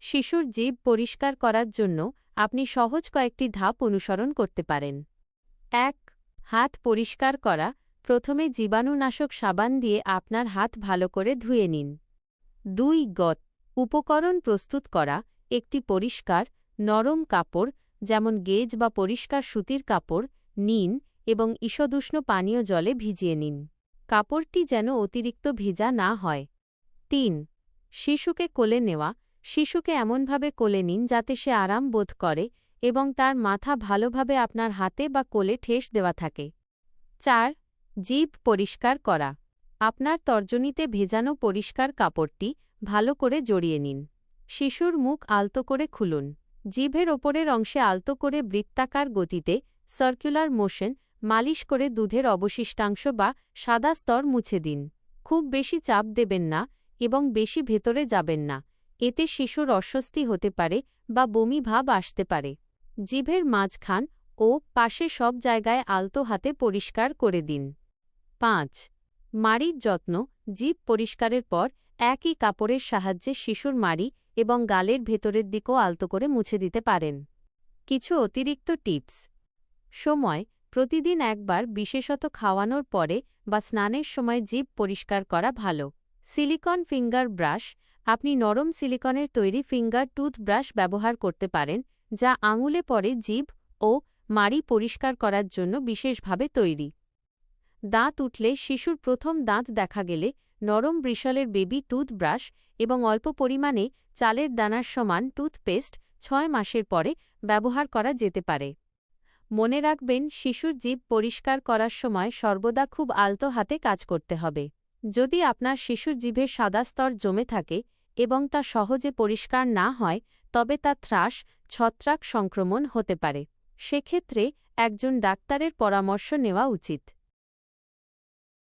শিশুর জীব পরিষ্কার করার জন্য আপনি সহজ কয়েকটি ধাপ অনুসরণ করতে পারেন। এক, হাত পরিষ্কার করা। প্রথমে জীবাণুনাশক সাবান দিয়ে আপনার হাত ভালো করে ধুয়ে নিন। দুই গত উপকরণ প্রস্তুত করা। একটি পরিষ্কার, নরম কাপড়, যেমন গেজ বা পরিষ্কার সুতির কাপড়, নিন এবং ঈষদুষ্ণ পানীয় জলে ভিজিয়ে নিন। কাপড়টি যেন অতিরিক্ত ভিজা না হয়। তিন, শিশুকে কোলে নেওয়া। শিশুকে এমনভাবে কোলে নিন যাতে সে আরাম বোধ করে এবং তার মাথা ভালোভাবে আপনার হাতে বা কোলে ঠেস দেওয়া থাকে। চার, জিভ পরিষ্কার করা। আপনার তর্জনীতে ভেজানো পরিষ্কার কাপড়টি ভালো করে জড়িয়ে নিন। শিশুর মুখ আলতো করে খুলুন। জিভের ওপরের অংশে আলতো করে বৃত্তাকার গতিতে সার্কুলার মোশন মালিশ করে দুধের অবশিষ্টাংশ বা সাদা স্তর মুছে দিন। খুব বেশি চাপ দেবেন না এবং বেশি ভেতরে যাবেন না। এতে শিশুর অস্বস্তি হতে পারে বা বমি ভাব আসতে পারে। জিভের মাঝখান ও পাশে সব জায়গায় আলতো হাতে পরিষ্কার করে দিন। পাঁচ, মাড়ির যত্ন। জিভ পরিষ্কারের পর একই কাপড়ের সাহায্যে শিশুর মাড়ি এবং গালের ভেতরের দিকও আলতো করে মুছে দিতে পারেন। কিছু অতিরিক্ত টিপস। সময়। প্রতিদিন একবার বিশেষত খাওয়ানোর পরে বা স্নানের সময় জিভ পরিষ্কার করা ভালো। সিলিকন ফিঙ্গার ব্রাশ আপনি নরম সিলিকনের তৈরি ফিঙ্গার টুথব্রাশ ব্যবহার করতে পারেন, যা আঙুলে পরে জিভ ও মাড়ি পরিষ্কার করার জন্য বিশেষভাবে তৈরি। দাঁত উঠলে শিশুর প্রথম দাঁত দেখা গেলে নরম ব্রিশলের বেবি টুথব্রাশ এবং অল্প পরিমাণে চালের দানার সমান টুথপেস্ট ছয় মাসের পরে ব্যবহার করা যেতে পারে। মনে রাখবেন, শিশুর জীব পরিষ্কার করার সময় সর্বদা খুব আলতো হাতে কাজ করতে হবে। যদি আপনার শিশুর জিভে সাদা স্তর জমে থাকে এবং তা সহজে পরিষ্কার না হয়, তবে তা ত্রাস, ছত্রাক সংক্রমণ হতে পারে। সেক্ষেত্রে একজন ডাক্তারের পরামর্শ নেওয়া উচিত।